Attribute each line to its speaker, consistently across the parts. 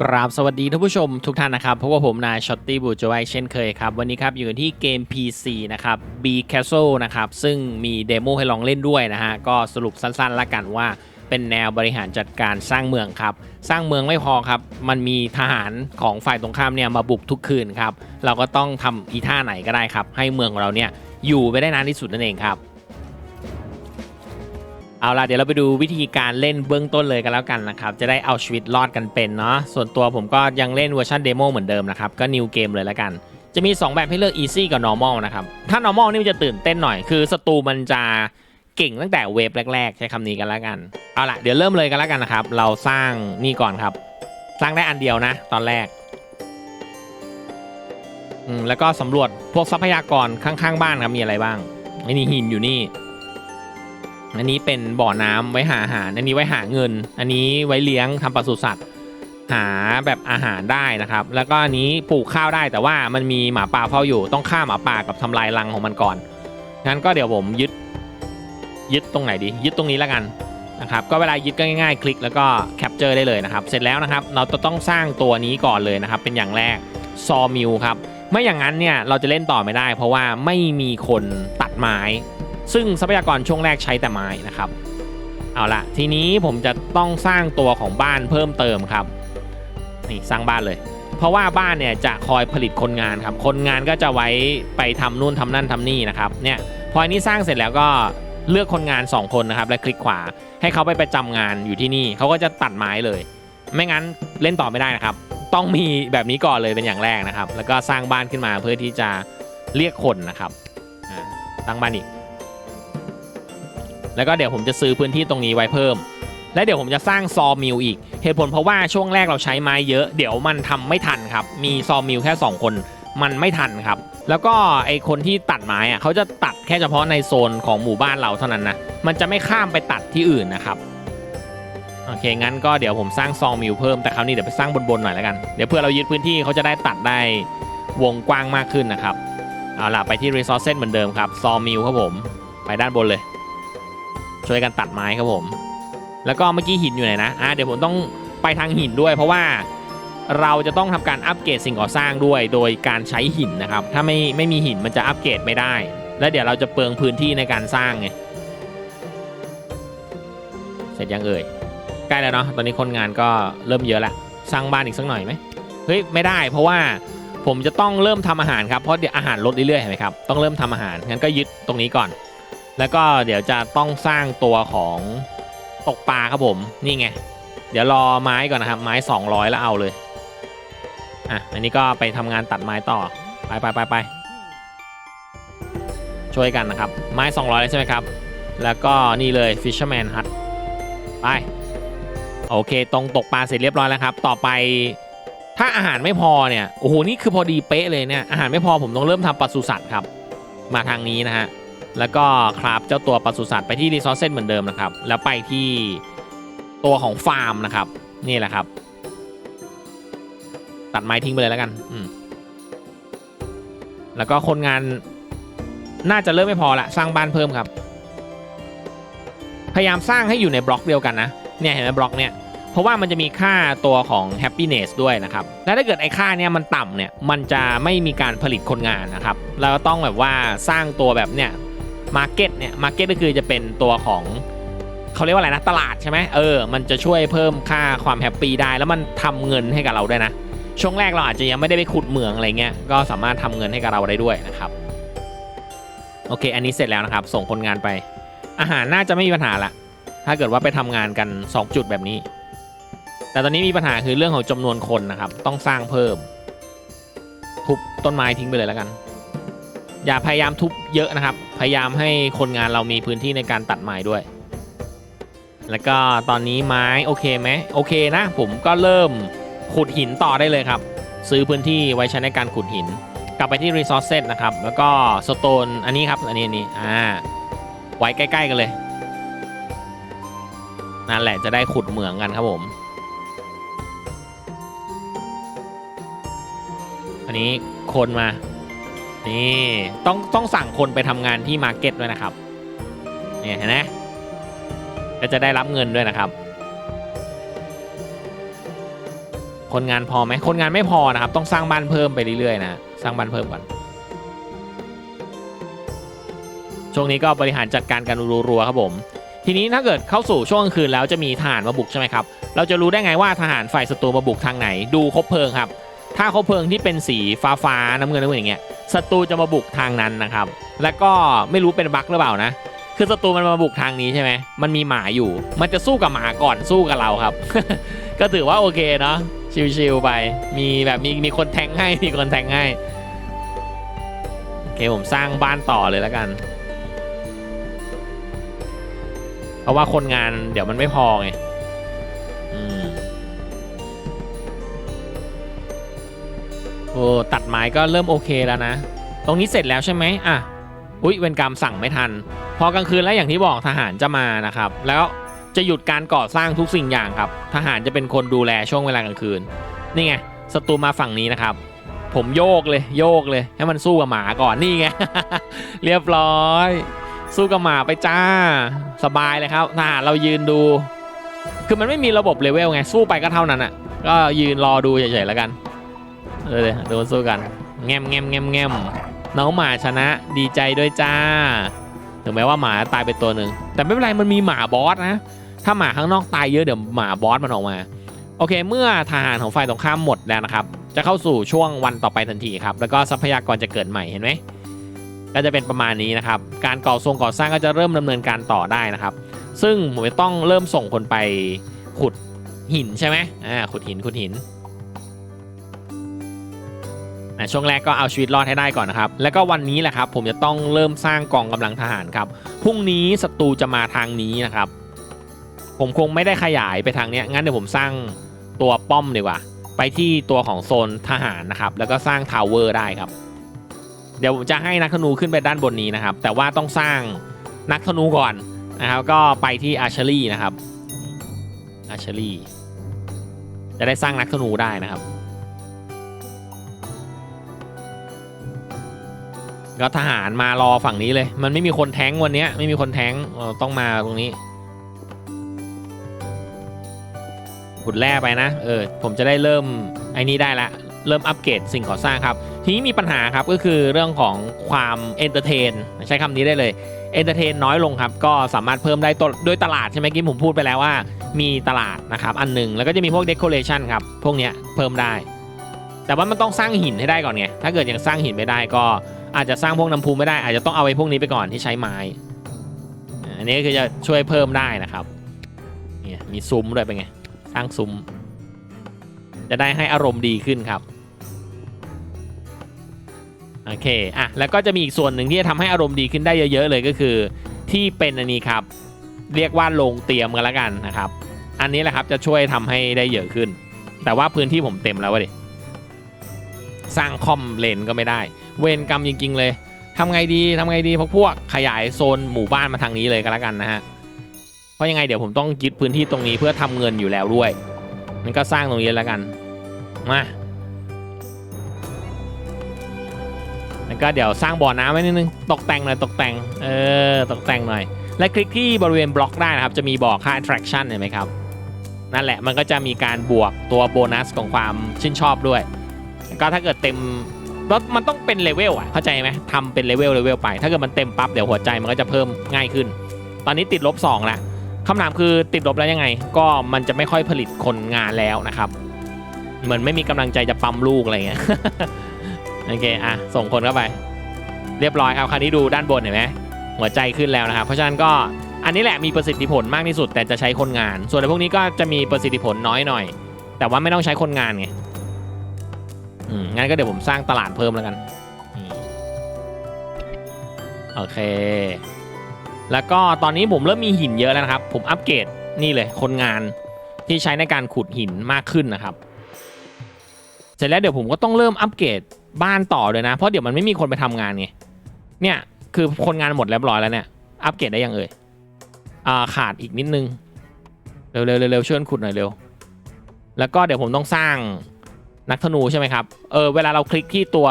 Speaker 1: กราบสวัสดีท่านผู้ชมทุกท่านนะครับพราะว่าผมนายช็อตตี้บูจไวเช่นเคยครับ วันนี้ครับอยู่กันที่เกม PC นะครับ B Castle นะครับ ซึ่งมีเดโมให้ลองเล่นด้วยนะฮะ ก็สรุปสั้นๆละกันว่าเป็นแนวบริหารจัดการสร้างเมืองครับ สร้างเมืองไม่พอครับ มันมีทหารของฝ่ายตรงข้ามเนี่ยมาบุกทุกคืนครับ เราก็ต้องทำอีท่าไหนก็ได้ครับ ให้เมืองของเราเนี่ยอยู่ไปได้นานที่สุดนั่นเองครับ เอาล่ะเดี๋ยวเราไปดูวิธีการเล่นเบื้องต้นเลยกันแล้วกันนะครับจะได้เอาชีวิตรอดกันเป็นเนาะส่วนตัวผมก็ยังเล่นเวอร์ชันเดโมเหมือนเดิมนะครับก็นิวเกมเลยแล้วกันจะมี 2 แบบให้เลือก Easy กับ Normal นะครับ ถ้า Normal นี่มันจะตื่นเต้นหน่อย คือศัตรูมันจะเก่งตั้งแต่เวฟแรก ๆ ใช้คำนี้กันแล้วกัน เอาล่ะ เดี๋ยวเริ่มเลยกันแล้วกันนะครับ เราสร้างนี่ก่อนครับ สร้างได้อันเดียวนะ ตอนแรก อืม แล้วก็สำรวจพวกทรัพยากรข้างๆ บ้านครับ มีอะไรบ้างนี่หินอยู่นี่ อันนี้เป็นบ่อน้ำไว้หาอาหาร อันนี้ไว้หาเงิน อันนี้ไว้เลี้ยงทำปศุสัตว์หาแบบอาหารได้นะครับ แล้วก็อันนี้ปลูกข้าวได้แต่ว่ามันมีหมาป่าเฝ้าอยู่ ต้องฆ่าหมาป่ากับทำลายรังของมันก่อนงั้นก็เดี๋ยวผมยึดยึดตรงไหนดี ยึดตรงนี้แล้วกันนะครับก็เวลายึดก็ง่ายๆ คลิกแล้วก็แคปเจอร์ได้เลยนะครับ เสร็จแล้วนะครับ เราจะต้องสร้างตัวนี้ก่อนเลยนะครับ เป็นอย่างแรกซอมิลครับไม่อย่างนั้นเนี่ยเราจะเล่นต่อไม่ได้ เพราะว่าไม่มีคนตัดไม้ ซึ่งทรัพยากรช่วงแรกใช้แต่ไม้นะครับ เอาละทีนี้ผมจะต้องสร้างตัวของบ้านเพิ่มเติมครับนี่สร้างบ้านเลย เพราะว่าบ้านเนี่ยจะคอยผลิตคนงานครับ คนงานก็จะไว้ไปทำนู่นทำนั่นทำนี่นะครับเนี่ยพออันนี้สร้างเสร็จแล้วก็เลือกคนงาน 2 คนนะครับ และคลิกขวาให้เขาไปประจำงานอยู่ที่นี่เขาก็จะตัดไม้เลย ไม่งั้นเล่นต่อไม่ได้นะครับ ต้องมีแบบนี้ก่อนเลยเป็นอย่างแรกนะครับ แล้วก็สร้างบ้านขึ้นมาเพื่อที่จะเรียกคนนะครับอ่าตั้งบ้านอีก แล้วก็เดี๋ยวผมจะซื้อพื้นที่ตรงนี้ไว้เพิ่ม และเดี๋ยวผมจะสร้างซอมิลอีก เหตุผลเพราะว่าช่วงแรกเราใช้ไม้เยอะ เดี๋ยวมันทำไม่ทันครับ มีซอมิลแค่ 2 คนมันไม่ทันครับ แล้วก็ไอคนที่ตัดไม้อะเขาจะตัดแค่เฉพาะในโซนของหมู่บ้านเราเท่านั้นนะ มันจะไม่ข้ามไปตัดที่อื่นนะครับ โอเค งั้นก็เดี๋ยวผมสร้างซอมิลเพิ่ม แต่คราวนี้เดี๋ยวไปสร้างบนๆหน่อยแล้วกัน เดี๋ยวเพื่อเรายึดพื้นที่เขาจะได้ตัดได้วงกว้างมากขึ้นนะครับ เอาล่ะไปที่ resource เหมือนเดิมครับ ซอมิลครับผม ไปด้านบนเลย ช่วยกันตัดไม้ครับผม แล้วก็เมื่อกี้หินอยู่ไหนนะอ่าเดี๋ยวผมต้องไปทางหินด้วยเพราะว่าเราจะต้องทำการอัปเกรดสิ่งก่อสร้างด้วย โดยการใช้หินนะครับ ถ้าไม่ไม่มีหินมันจะอัปเกรดไม่ได้ แล้วเดี๋ยวเราจะเปลืองพื้นที่ในการสร้างไง เสร็จยังเอ่ย ใกล้แล้วเนาะ ตอนนี้คนงานก็เริ่มเยอะละ สร้างบ้านอีกสักหน่อยไหมเฮ้ยไม่ได้ เพราะว่าผมจะต้องเริ่มทำอาหารครับ เพราะเดี๋ยวอาหารลดเรื่อยๆเห็นไหมครับ ต้องเริ่มทำอาหาร งั้นก็ยึดตรงนี้ก่อน แล้วก็เดี๋ยวจะต้องสร้างตัวของตกปลาครับผมนี่ไง เดี๋ยวรอไม้ก่อนนะครับ ไม้ 200 แล้วเอาเลยอะอันนี้ก็ไปทำงานตัดไม้ต่อไปไปไปไปช่วยกันนะครับ ไม้ 200เลยใช่ไหมครับ แล้วก็นี่เลย Fisherman Hut ไป โอเค ตรงตกปลาเสร็จเรียบร้อยแล้วครับ ต่อไปถ้าอาหารไม่พอเนี่ย โอ้โห นี่คือพอดีเป๊ะเลยเนี่ย อาหารไม่พอผมต้องเริ่มทำปศุสัตว์ครับ มาทางนี้นะฮะ แล้วก็คราฟเจ้าตัวปศุสัตว์ไปที่รีซอสเซนเหมือนเดิมนะครับ แล้วไปที่ตัวของฟาร์มนะครับ นี่แหละครับ ตัดไม้ทิ้งไปเลยแล้วกันอืมแล้วก็คนงานน่าจะเริ่มไม่พอละสร้างบ้านเพิ่มครับ พยายามสร้างให้อยู่ในบล็อกเดียวกันนะ เนี่ยเห็นไหมบล็อกเนี่ยเพราะว่ามันจะมีค่าตัวของ happiness ด้วยนะครับ และถ้าเกิดไอ้ค่าเนี่ยมันต่ำเนี่ย มันจะไม่มีการผลิตคนงานนะครับ เราก็ต้องแบบว่าสร้างตัวแบบเนี่ย มาร์เก็ตเนี่ยมาร์เก็ตก็คือจะเป็นตัวของเขาเรียกว่าอะไรนะตลาดใช่ไหมเออ มันจะช่วยเพิ่มค่าความแฮปปี้ได้ แล้วมันทำเงินให้กับเราด้วยนะ ช่วงแรกเราอาจจะยังไม่ได้ไปขุดเหมืองอะไรเงี้ย ก็สามารถทำเงินให้กับเราได้ด้วยนะครับ โอเค อันนี้เสร็จแล้วนะครับ ส่งคนงานไป อาหารน่าจะไม่มีปัญหาละ ถ้าเกิดว่าไปทำงานกัน 2 จุดแบบนี้ แต่ตอนนี้มีปัญหาคือเรื่องของจำนวนคนนะครับ ต้องสร้างเพิ่ม ทุบต้นไม้ทิ้งไปเลยแล้วกัน อย่าพยายามทุบเยอะนะครับ พยายามให้คนงานเรามีพื้นที่ในการตัดไม้ด้วย แล้วก็ตอนนี้ไม้โอเคไหมโอเคนะ ผมก็เริ่มขุดหินต่อได้เลยครับ ซื้อพื้นที่ไว้ใช้ในการขุดหิน กลับไปที่ resources นะครับ แล้วก็ stone อันนี้ครับ อันนี้อันนี้อ่า ไว้ใกล้ ๆ กันเลย นั่นแหละจะได้ขุดเหมืองกันครับผม อันนี้คนมา นี่ต้องต้องสั่งคนไปทำงานที่มาร์เก็ตด้วยนะครับเนี่ยเห็นไหมก็จะได้รับเงินด้วยนะครับ คนงานพอไหมคนงานไม่พอนะครับ ต้องสร้างบ้านเพิ่มไปเรื่อยๆนะสร้างบ้านเพิ่มก่อนช่วงนี้ก็บริหารจัดการกันรัวๆครับผม ทีนี้ถ้าเกิดเข้าสู่ช่วงกลางคืนแล้วจะมีทหารมาบุกใช่ไหมครับ เราจะรู้ได้ไงว่าทหารฝ่ายศัตรูมาบุกทางไหน ดูคบเพลิงครับ ถ้าคบเพลิงที่เป็นสีฟ้าฟ้าๆน้ำเงินน้ำเงินอย่างเงี้ยศัตรูจะมาบุกทางนั้นนะครับ แล้วก็ไม่รู้เป็นบั๊กหรือเปล่านะ คือศัตรูมันมาบุกทางนี้ใช่ไหมมันมีหมาอยู่ มันจะสู้กับหมาก่อนสู้กับเราครับ ก็ถือว่าโอเคเนาะชิวๆไป มีแบบมีมีคนแทงให้มีคนแทงให้โอเคผมสร้างบ้านต่อเลยแล้วกัน เพราะว่าคนงานเดี๋ยวมันไม่พอไง อ้ตัดไม้ก็เริ่มโอเคแล้วนะ ตรงนี้เสร็จแล้วใช่ไหมอะอุ้ยเวรกรรมสั่งไม่ทัน พอกลางคืนแล้วอย่างที่บอกทหารจะมานะครับ แล้วจะหยุดการก่อสร้างทุกสิ่งอย่างครับ ทหารจะเป็นคนดูแลช่วงเวลากลางคืน นี่ไงศัตรูมาฝั่งนี้นะครับ ผมโยกเลยโยกเลย ให้มันสู้กับหมาก่อนนี่ไงเรียบร้อย สู้กับหมาไปจ้า สบายเลยครับทหารเรายืนดู คือมันไม่มีระบบเลเวลไงสู้ไปก็เท่านั้นอะก็ยืนรอดูเฉยๆแล้วกัน เออโดนสู้กัน แง้มแง้มแง้มแง้มน้องหมาชนะดีใจด้วยจ้า ถึงแม้ว่าหมาตายไปตัวหนึ่ง แต่ไม่เป็นไรมันมีหมาบอสนะ ถ้าหมาข้างนอกตายเยอะเดี๋ยวหมาบอสมันออกมา โอเค เมื่อทหารของฝ่ายตรงข้ามหมดแล้วนะครับ จะเข้าสู่ช่วงวันต่อไปทันทีครับ แล้วก็ทรัพยากรจะเกิดใหม่เห็นไหมก็จะเป็นประมาณนี้นะครับ การก่อทรงก่อสร้างก็จะเริ่มดำเนินการต่อได้นะครับ ซึ่งผมจะต้องเริ่มส่งคนไปขุดหินใช่ไหมอ่าขุดหินขุดหิน ช่วงแรกก็เอาชีวิตรอดให้ได้ก่อนนะครับ แล้วก็วันนี้แหละครับ ผมจะต้องเริ่มสร้างกองกำลังทหารครับ พรุ่งนี้ศัตรูจะมาทางนี้นะครับ ผมคงไม่ได้ขยายไปทางนี้งั้นเดี๋ยวผมสร้างตัวป้อมดีกว่า ไปที่ตัวของโซนทหารนะครับ แล้วก็สร้างทาวเวอร์ได้ครับ เดี๋ยวผมจะให้นักธนูขึ้นไปด้านบนนี้นะครับ แต่ว่าต้องสร้างนักธนูก่อนนะครับ ก็ไปที่อาร์เชอรี่นะครับอาร์เชอรี่จะได้สร้างนักธนูได้นะครับ ก็ทหารมารอฝั่งนี้เลย มันไม่มีคนแท้งวันนี้ไม่มีคนแท้งเราต้องมาตรงนี้ขุดแร่ไปนะ เออ ผมจะได้เริ่มไอ้นี้ได้ละ เริ่มอัปเกรดสิ่งก่อสร้างครับ ทีนี้มีปัญหาครับก็คือเรื่องของความเอนเตอร์เทนใช้คำนี้ได้เลย เอนเตอร์เทนน้อยลงครับ ก็สามารถเพิ่มได้ตด้วยตลาดใช่ไหมกี้ผมพูดไปแล้วว่า มีตลาดนะครับอันหนึ่งแล้วก็จะมีพวกเดคอเรชันครับ พวกเนี้ยเพิ่มได้ แต่ว่ามันต้องสร้างหินให้ได้ก่อนไง ถ้าเกิดยังสร้างหินไม่ได้ก็ อาจจะสร้างพวกน้ำพุไม่ได้อาจจะต้องเอาไอ้พวกนี้ไปก่อนที่ใช้ไม้อันนี้ก็คือจะช่วยเพิ่มได้นะครับเนี่ยมีซุ้มด้วยเป็นไงสร้างซุ้ม จะได้ให้อารมณ์ดีขึ้นครับโอเคอะแล้วก็จะมีอีกส่วนหนึ่งที่จะทำให้อารมณ์ดีขึ้นได้เยอะ ๆ เลยก็คือ ที่เป็นอันนี้ครับ เรียกว่าลงเตรียมกันแล้วกันนะครับ อันนี้แหละครับจะช่วยทำให้ได้เยอะขึ้น แต่ว่าพื้นที่ผมเต็มแล้ววะดิ สร้างคอมเลนก็ไม่ได้ เวรกรรมจริง ๆ เลยทำไงดีทำไงดีพวกพวกขยายโซนหมู่บ้านมาทางนี้เลยก็แล้วกันนะฮะเพราะยังไงเดี๋ยวผมต้องยึดพื้นที่ตรงนี้เพื่อทำเงินอยู่แล้วด้วยมันก็สร้างตรงนี้แล้วกันมาแล้วก็เดี๋ยวสร้างบ่อน้ำไว้นิดนึงตกแต่งหน่อยตกแต่งเออตกแต่งหน่อย และคลิกที่บริเวณบล็อกได้นะครับจะมีบ่อค่า attraction เห็นไหมครับนั่นแหละมันก็จะมีการบวกตัวโบนัสของความชื่นชอบด้วย ก็ถ้าเกิดเต็มแล้วมันต้องเป็นเลเวลอะเข้าใจไหมทำเป็นเลเวลเลเวลไป ถ้าเกิดมันเต็มปั๊บเดี๋ยวหัวใจมันก็จะเพิ่มง่ายขึ้น ตอนนี้ติดลบ2ล้วคำถามคือติดลบแล้วยังไง ก็มันจะไม่ค่อยผลิตคนงานแล้วนะครับ เหมือนไม่มีกำลังใจจะปั๊มลูกอะไรเงี้ยโอเคอะส่งคนเข้าไป เรียบร้อยครับคราวนี้ดูด้านบนเห็นไหมหัวใจขึ้นแล้วนะครับ เพราะฉะนั้นก็อันนี้แหละมีประสิทธิผลมากที่สุดแต่จะใช้คนงาน ส่วนในพวกนี้ก็จะมีประสิทธิผลน้อยหน่อย แต่ว่าไม่ต้องใช้คนงานไง อืมงั้นก็เดี๋ยวผมสร้างตลาดเพิ่มแล้วกันโอเค แล้วก็ตอนนี้ผมเริ่มมีหินเยอะแล้วนะครับ ผมอัปเกรดนี่เลยคนงานที่ใช้ในการขุดหินมากขึ้นนะครับ เสร็จแล้วเดี๋ยวผมก็ต้องเริ่มอัปเกรดบ้านต่อเลยนะ เพราะเดี๋ยวมันไม่มีคนไปทำงานไง เนี่ยคือคนงานหมดเรียบร้อยแล้วเนี่ย อัปเกรดได้ยังเอ่ย อ่าขาดอีกนิดนึง เร็วๆเร็วๆช่วยขุดหน่อยเร็ว แล้วก็เดี๋ยวผมต้องสร้าง นักธนูใช่ไหมครับ เออเวลาเราคลิกที่ตัว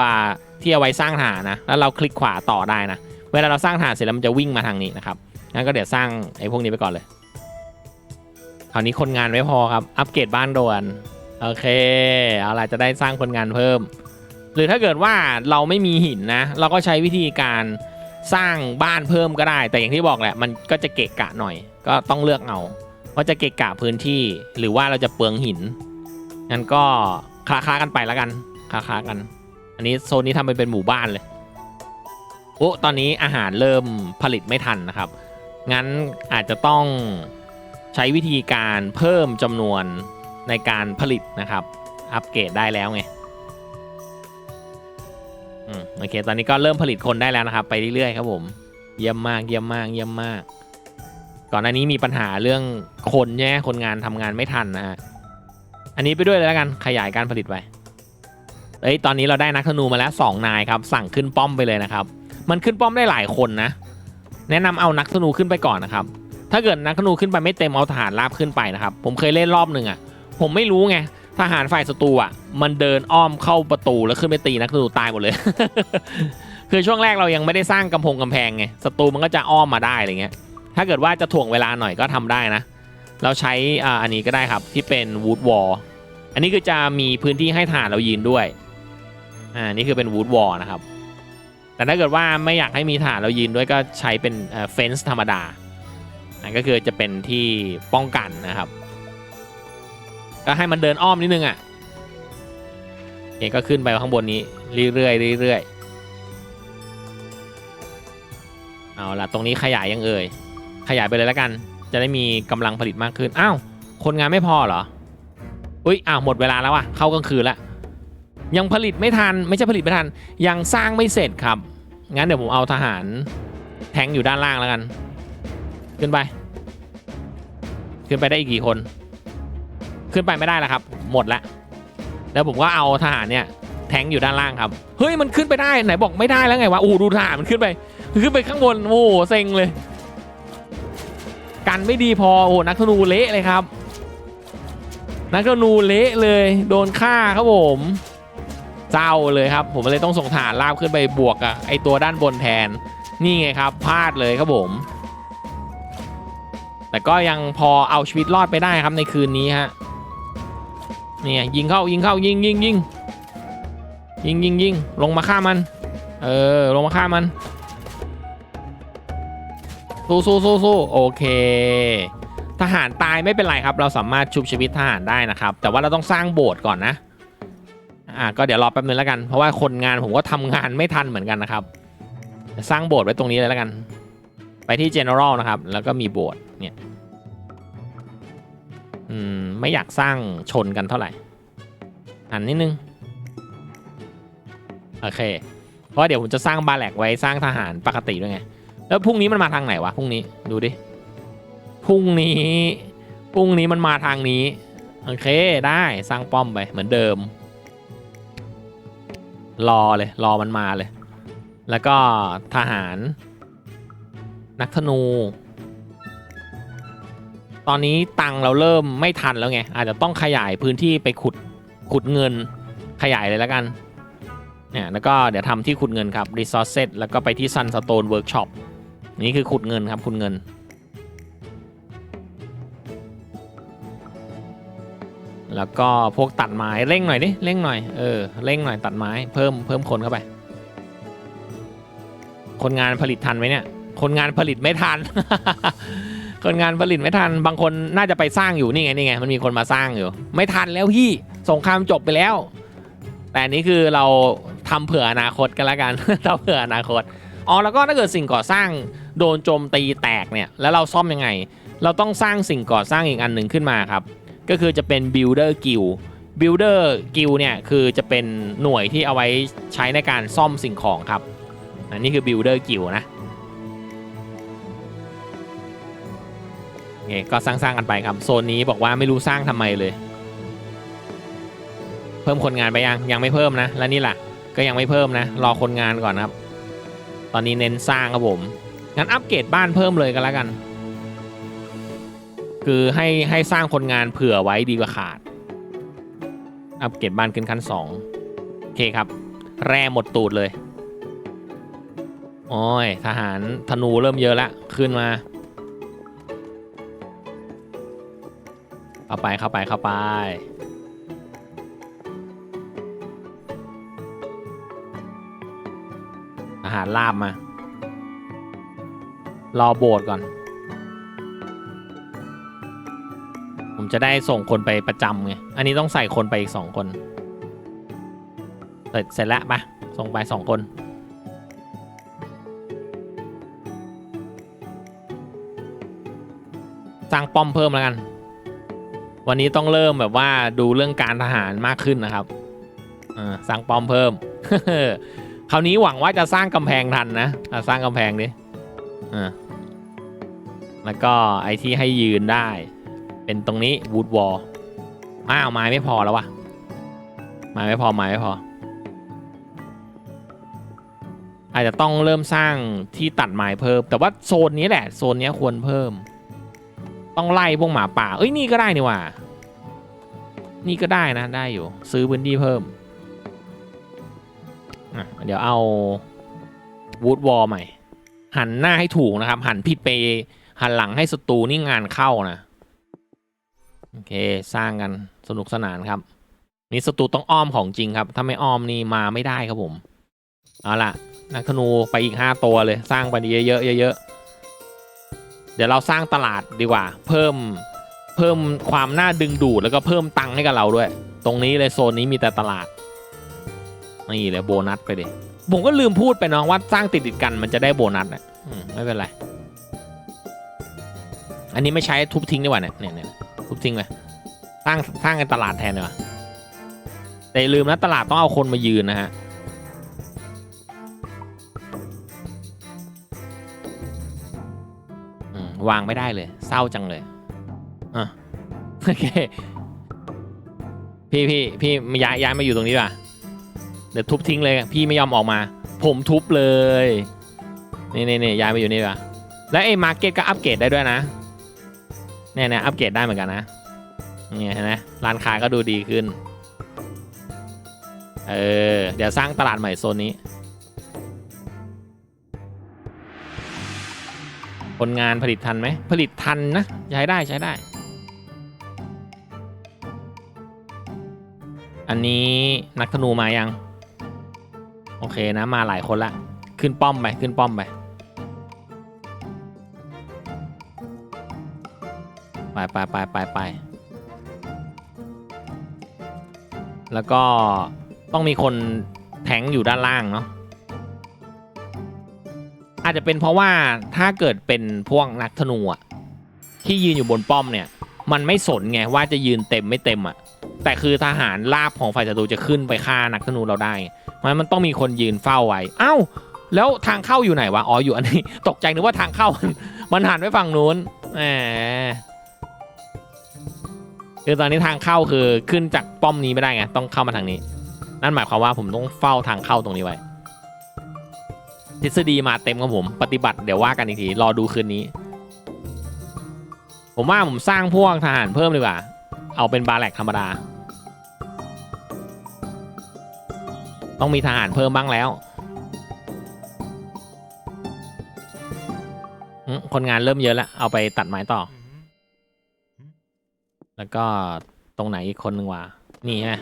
Speaker 1: ที่เอาไว้สร้างฐานนะ แล้วเราคลิกขวาต่อได้นะ เวลาเราสร้างฐานเสร็จแล้วมันจะวิ่งมาทางนี้นะครับ งั้นก็เดี๋ยวสร้างไอ้พวกนี้ไปก่อนเลยคราวนี้คนงานไม่พอครับ อัปเกรดบ้านด่วน โอเค เอาล่ะจะได้สร้างคนงานเพิ่ม หรือถ้าเกิดว่าเราไม่มีหินนะ เราก็ใช้วิธีการสร้างบ้านเพิ่มก็ได้ แต่อย่างที่บอกแหละ มันก็จะเกะกะหน่อย ก็ต้องเลือกเอาว่าจะเกะกะพื้นที่ หรือว่าเราจะเปลืองหิน งั้นก็ คลาคลากันไปแล้วกันคลาคลากัน อันนี้โซนนี้ทำไปเป็นหมู่บ้านเลยโอ้ตอนนี้อาหารเริ่มผลิตไม่ทันนะครับ งั้นอาจจะต้องใช้วิธีการเพิ่มจำนวนในการผลิตนะครับ อัปเกรดได้แล้วไงอืมโอเค ตอนนี้ก็เริ่มผลิตคนได้แล้วนะครับ ไปเรื่อยๆครับผมเยี่ยมมากเยี่ยมมากเยี่ยมมาก ก่อนหน้านี้มีปัญหาเรื่องคนแย่คนงานทำงานไม่ทันนะฮะ อันนี้ไปด้วยเลยแล้วกันขยายการผลิตไปเอ้ยตอนนี้เราได้นักธนูมาแล้ว2นายครับสั่งขึ้นป้อมไปเลยนะครับ มันขึ้นป้อมได้หลายคนนะ แนะนำเอานักธนูขึ้นไปก่อนนะครับ ถ้าเกิดนักธนูขึ้นไปไม่เต็มเอาทหารราบขึ้นไปนะครับ ผมเคยเล่นรอบหนึ่งอะ ผมไม่รู้ไงทหารฝ่ายศัตรูอะมันเดินอ้อมเข้าประตูแล้วขึ้นไปตีนักธนูตายหมดเลย คือช่วงแรกเรายังไม่ได้สร้างกำพงกำแพงไงศัตรูมันก็จะอ้อมมาได้อะไรเงี้ยถ้าเกิดว่าจะถ่วงเวลาหน่อยก็ทำได้นะ เราใช้อันนี้ก็ได้ครับที่เป็นวูดวอลอันนี้คือจะมีพื้นที่ให้ทหารเรายืนด้วยอ่านี่คือเป็นวูดวอลนะครับ แต่ถ้าเกิดว่าไม่อยากให้มีฐานเรายืนด้วยก็ใช้เป็นเฟนส์ธรรมดาอันก็คือจะเป็นที่ป้องกันนะครับ ก็ให้มันเดินอ้อมนิดนึงอะโอเคก็ขึ้นไปข้างบนนี้เรื่อยๆเรื่อยๆเอาล่ะตรงนี้ขยายยังเอ่ยขยายไปเลยแล้วกัน จะได้มีกำลังผลิตมากขึ้น อ้าว คนงานไม่พอเหรอ อุ้ย อ้าว หมดเวลาแล้วอะเข้ากลางคืนแล้วยังผลิตไม่ทัน ไม่ใช่ผลิตไม่ทัน ยังสร้างไม่เสร็จครับ งั้นเดี๋ยวผมเอาทหาร แทงอยู่ด้านล่างแล้วกัน ขึ้นไป ขึ้นไปได้อีกกี่คน ขึ้นไปไม่ได้แล้วครับ หมดแล้วแล้วผมก็เอาทหารเนี่ยแทงอยู่ด้านล่างครับ เฮ้ย มันขึ้นไปได้ ไหนบอกไม่ได้แล้วไงวะ โอ้ดูทหารมันขึ้นไป ขึ้นไปข้างบน โอ้โหเซ็งเลย กันไม่ดีพอโอ้นักธนูเละเลยครับ นักธนูเละเลยโดนฆ่าครับผมเศร้าเลยครับ ผมเลยต้องส่งฐานลาบขึ้นไปบวกกับไอตัวด้านบนแทนนี่ไงครับพลาดเลยครับผม แต่ก็ยังพอเอาชีวิตรอดไปได้ครับในคืนนี้ฮะเนี่ยยิงเข้ายิงเข้ายิงยิงยิงยิงยิงยิงลงมาฆ่ามัน เออลงมาฆ่ามัน สู้สู้สู้สู้โอเค ทหารตายไม่เป็นไรครับ เราสามารถชุบชีวิตทหารได้นะครับ แต่ว่าเราต้องสร้างโบสถ์ก่อนนะอ่าก็เดี๋ยวรอแป๊บนึงแล้วกัน เพราะว่าคนงานผมก็ทำงานไม่ทันเหมือนกันนะครับสร้างโบสถ์ไว้ตรงนี้เลยแล้วกัน ไปที่ general นะครับ แล้วก็มีโบสถ์เนี่ยอืมไม่อยากสร้างชนกันเท่าไหร่หันนิดนึงโอเค เพราะเดี๋ยวผมจะสร้างบาแลกไว้สร้างทหารปกติด้วยไง แล้วพรุ่งนี้มันมาทางไหนวะพรุ่งนี้ดูดิพรุ่งนี้พรุ่งนี้มันมาทางนี้โอเคได้สร้างป้อมไปเหมือนเดิม รอเลยรอมันมาเลย แล้วก็ทหาร นักธนู ตอนนี้ตังเราเริ่มไม่ทันแล้วไง อาจจะต้องขยายพื้นที่ไปขุดขุดเงินขยายเลยแล้วกันเนี่ยแล้วก็เดี๋ยวทำที่ขุดเงินครับ resources แล้วก็ไปที่ sunstone workshop นี่คือขุดเงินครับขุดเงิน แล้วก็พวกตัดไม้เร่งหน่อยดิเร่งหน่อยเออเร่งหน่อยตัดไม้เพิ่มเพิ่มคนเข้าไป คนงานผลิตทันไหมเนี่ยคนงานผลิตไม่ทัน คนงานผลิตไม่ทัน บางคนน่าจะไปสร้างอยู่นี่ไงนี่ไงมันมีคนมาสร้างอยู่ ไม่ทันแล้วพี่สงครามจบไปแล้ว แต่นี้คือเราทำเผื่ออนาคตกันล้วกันทำเผื่ออนาคต อ๋อแล้วก็ถ้าเกิดสิ่งก่อสร้างโดนโจมตีแตกเนี่ยแล้วเราซ่อมยังไง เราต้องสร้างสิ่งก่อสร้างอีกอันหนึ่งขึ้นมาครับก็คือจะเป็น builder guild builder guild เนี่ยคือจะเป็นหน่วยที่เอาไว้ใช้ในการซ่อมสิ่งของครับอันนี้คือ builder guild นะโอเคก็สร้างๆกันไปครับโซนนี้บอกว่าไม่รู้สร้างทำไมเลย เพิ่มคนงานไปยังยังไม่เพิ่มนะ แล้วนี่ล่ะก็ยังไม่เพิ่มนะ รอคนงานก่อนครับ ตอนนี้เน้นสร้างครับผม งั้นอัปเกรดบ้านเพิ่มเลยกันแล้วกัน คือให้ให้สร้างคนงานเผื่อไว้ดีกว่าขาด อัปเกรดบ้านขึ้นขั้นสองโอเคครับ แร่หมดตูดเลย โอ้ยทหารธนูเริ่มเยอะแล้วขึ้นมา เข้าไปเข้าไปเข้าไป อาหารลาบมา รอโบสถ์ก่อน ผมจะได้ส่งคนไปประจำไง อันนี้ต้องใส่คนไปอีกสองคน เสร็จเสร็จแล้วปะส่งไปสองคน สร้างป้อมเพิ่มแล้วกัน วันนี้ต้องเริ่มแบบว่าดูเรื่องการทหารมากขึ้นนะครับ อ่า สร้างป้อมเพิ่ม คราวนี้หวังว่าจะสร้างกำแพงทันนะสร้างกำแพงดิอ่าแล้วก็ไอที่ให้ยืนได้ เป็นตรงนี้วูดวอลอ้าวไม้ไม่พอแล้ววะไม้ไม่พอไม้ไม่พอ อาจจะต้องเริ่มสร้างที่ตัดไม้เพิ่ม แต่ว่าโซนนี้แหละโซนนี้ควรเพิ่ม ต้องไล่พวกหมาป่า เอ้ยนี่ก็ได้นี่ว่า นี่ก็ได้นะได้อยู่ ซื้อพื้นที่เพิ่ม เดี๋ยวเอาวูดวอลใหม่ หันหน้าให้ถูกนะครับ หันผิดไปหันหลังให้ศัตรูนี่งานเข้านะ โอเคสร้างกันสนุกสนานครับ นี่ศัตรูต้องอ้อมของจริงครับ ถ้าไม่อ้อมนี่มาไม่ได้ครับผม เอาล่ะ นักธนูไปอีก 5 ตัวเลย สร้างไปเยอะๆเยอะๆเดี๋ยวเราสร้างตลาดดีกว่า เพิ่มเพิ่มความน่าดึงดูดแล้วก็เพิ่มตังค์ให้กับเราด้วย ตรงนี้เลยโซนนี้มีแต่ตลาด นี่เลยโบนัสไปดิผมก็ลืมพูดไปเน้องว่าสร้างติดติดๆกันมันจะได้โบนัสนะอืมไม่เป็นไร อันนี้ไม่ใช้ทุบทิ้งดีกว่าเนี่ยเนี่ยเนี่ยทุบทิ้งเลยสร้างสร้างกันตลาดแทนดีกว่าแต่อย่าลืมนะตลาดต้องเอาคนมายืนนะฮะอืมวางไม่ได้เลย เศร้าจังเลยอะโอเคพี่พี่พี่มาย้ายย้ายมาอยู่ตรงนี้ป่ะ เดี๋ยวทุบทิ้งเลยพี่ไม่ยอมออกมา ผมทุบเลยนี่นี่นี่ย้ายมาอยู่นี่ป่ะแล้วไอ้มาร์เก็ตก็อัปเกรดได้ด้วยนะเนี่ยเนี่ยอัปเกรดได้เหมือนกันนะเนี่ยเห็นไหมร้านค้าก็ดูดีขึ้นเออเดี๋ยวสร้างตลาดใหม่โซนนี้ คนงานผลิตทันไหมผลิตทันนะใช้ได้ใช้ได้ อันนี้นักธนูมายัง โอเคนะมาหลายคนละขึ้นป้อมไปขึ้นป้อมไปไปไปไปไปไปแล้วก็ต้องมีคนแทงอยู่ด้านล่างเนาะอาจจะเป็นเพราะว่าถ้าเกิดเป็นพวกนักธนูอะที่ยืนอยู่บนป้อมเนี่ย มันไม่สนไงว่าจะยืนเต็มไม่เต็มอะแต่คือทหารลาบของฝ่ายศัตรูจะขึ้นไปฆ่านักธนูเราได้ มันมันต้องมีคนยืนเฝ้าไว้ เอ้า แล้วทางเข้าอยู่ไหนวะ อ๋อ อยู่อันนี้ ตกใจนึกว่าทางเข้า มันหันไปฝั่งนู้นแหมคือตอนนี้ทางเข้าคือขึ้นจากป้อมนี้ไม่ได้ไง ต้องเข้ามาทางนี้ นั่นหมายความว่าผมต้องเฝ้าทางเข้าตรงนี้ไว้ ทฤษฎีมาเต็มครับผม ปฏิบัติเดี๋ยวว่ากันอีกที รอดูคืนนี้ ผมว่าผมสร้างพวกทหารเพิ่มดีกว่า เอาเป็นบาแลกธรรมดา ต้องมีทหารเพิ่มบ้างแล้วอืมคนงานเริ่มเยอะแล้ว เอาไปตัดไม้ต่อ แล้วก็ตรงไหนอีกคนหนึ่งวะนี่ฮะ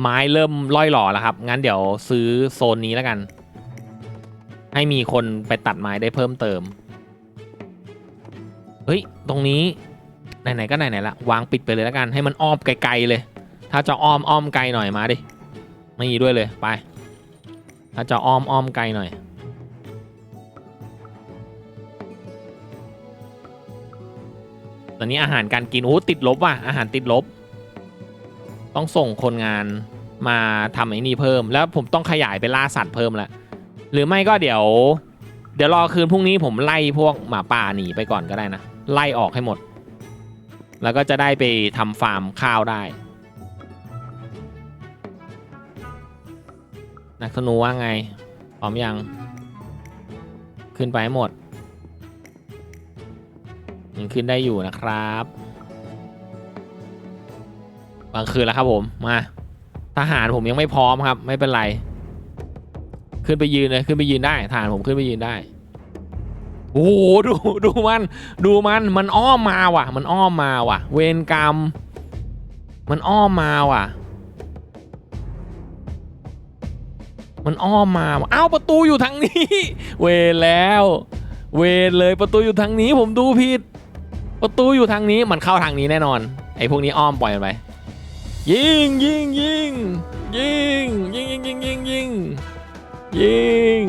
Speaker 1: ไม้เริ่มล่อยหล่อแล้วครับ งั้นเดี๋ยวซื้อโซนนี้แล้วกัน ให้มีคนไปตัดไม้ได้เพิ่มเติม เฮ้ย ตรงนี้ ไหนๆก็ไหนๆละ วางปิดไปเลยแล้วกัน ให้มันอ้อมไกลๆเลย ถ้าจะอ้อมอ้อมไกลหน่อยมาดิ ไม่มีด้วยเลยไป ถ้าจะอ้อมอ้อมไกลหน่อย ตอนนี้อาหารการกินโอ้ติดลบว่ะอาหารติดลบ ต้องส่งคนงานมาทำไอ้นี่เพิ่ม แล้วผมต้องขยายไปล่าสัตว์เพิ่มละหรือไม่ก็เดี๋ยว เดี๋ยวรอคืนพรุ่งนี้ผมไล่พวกหมาป่าหนีไปก่อนก็ได้นะ ไล่ออกให้หมด แล้วก็จะได้ไปทำฟาร์มข้าวได้ นักธนูว่าไงพร้อมยัง ขึ้นไปหหมดยังขึ้นได้อยู่นะครับ บางคืนแล้วครับผมมาทหารผมยังไม่พร้อมครับ ไม่เป็นไร ขึ้นไปยืนเลยขึ้นไปยืนได้ทหารผมขึ้นไปยืนได้โอ้โหดูดูมันดูมันมันอ้อมมาว่ะ มันอ้อมมาว่ะ เวรกรรม มันอ้อมมาว่ะ มันอ้อมมาอ้าวประตูอยู่ทางนี้ เวรแล้ว เวรเลยประตูอยู่ทางนี้ ผมดูผิด ประตูอยู่ทางนี้มันเข้าทางนี้แน่นอน ไอ้พวกนี้อ้อมปล่อยมันไปยิงยิงยิงยิงยิงยิงยิงยิงยิงยิง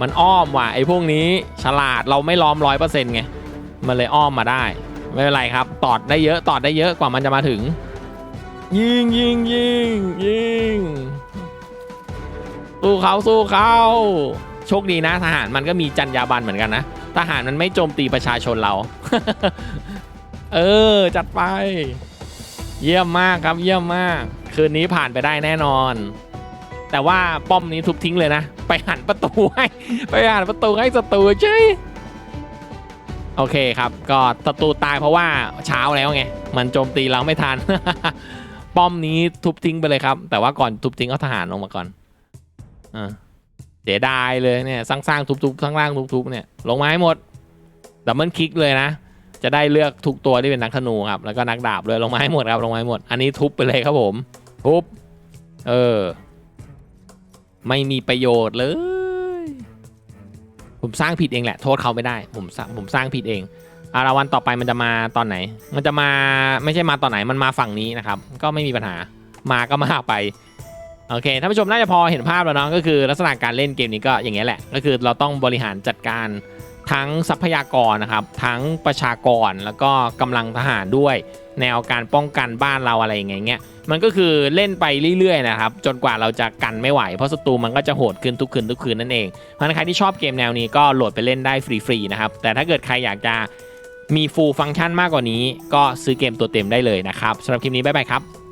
Speaker 1: มันอ้อมว่ะไอ้พวกนี้ฉลาดเราไม่ล้อมร้อยเปอร์เซ็นต์ไงมันเลยอ้อมมาได้ ไม่เป็นไรครับ ตอดได้เยอะตอดได้เยอะกว่ามันจะมาถึง ยิงยิงยิงยิง สู้เขาสู้เขาโชคดีนะ ทหารมันก็มีจรรยาบรรณเหมือนกันนะ ทหารมันไม่โจมตีประชาชนเรา เออ จัดไป เยี่ยมมากครับเยี่ยมมาก คืนนี้ผ่านไปได้แน่นอน แต่ว่าป้อมนี้ทุบทิ้งเลยนะ ไปหันประตูให้ ไปหันประตูให้ศัตรูใช่โอเคครับ ก็ศัตรูตายเพราะว่าเช้าแล้วไง มันโจมตีเราไม่ทัน ป้อมนี้ทุบทิ้งไปเลยครับ แต่ว่าก่อนทุบทิ้งเอาทหารลงมาก่อน อ่าเสียดายเลยเนี่ยสร้างสร้างๆทุบๆสร้างล่างทุบๆเนี่ยลงมาให้หมดดับเบิลคลิกเลยนะ จะได้เลือกทุกตัวที่เป็นนักธนูครับแล้วก็นักดาบเลยลงมาให้หมดครับลงมาให้หมด อันนี้ทุบไปเลยครับผมทุบเออ ไม่มีประโยชน์เลยผมสร้างผิดเองแหละ โทษเขาไม่ได้ ผมผมสร้างผิดเองอาราวันต่อไปมันจะมาตอนไหน มันจะมาไม่ใช่มาตอนไหนมันมาฝั่งนี้นะครับ ก็ไม่มีปัญหามาก็มาไป โอเคท่านผู้ชมน่าจะพอเห็นภาพแล้วเนาะก็คือลักษณะการเล่นเกมนี้ก็อย่างเงี้ยแหละ ก็คือเราต้องบริหารจัดการทั้งทรัพยากรนะครับ ทั้งประชากรแล้วก็กำลังทหารด้วย แนวการป้องกันบ้านเราอะไรอย่างเงี้ยมันก็คือเล่นไปเรื่อยๆนะครับจนกว่าเราจะกันไม่ไหว เพราะศัตรูมันก็จะโหดขึ้นทุกคืนทุกคืนนั่นเองเพราะฉะนั้นใครที่ชอบเกมแนวนี้ก็โหลดไปเล่นได้ฟรีๆนะครับแต่ถ้าเกิดใครอยากจะมีฟูลฟังก์ชันมากกว่านี้ ก็ซื้อเกมตัวเต็มได้เลยนะครับสำหรับคลิปนี้บ๊ายบายครับ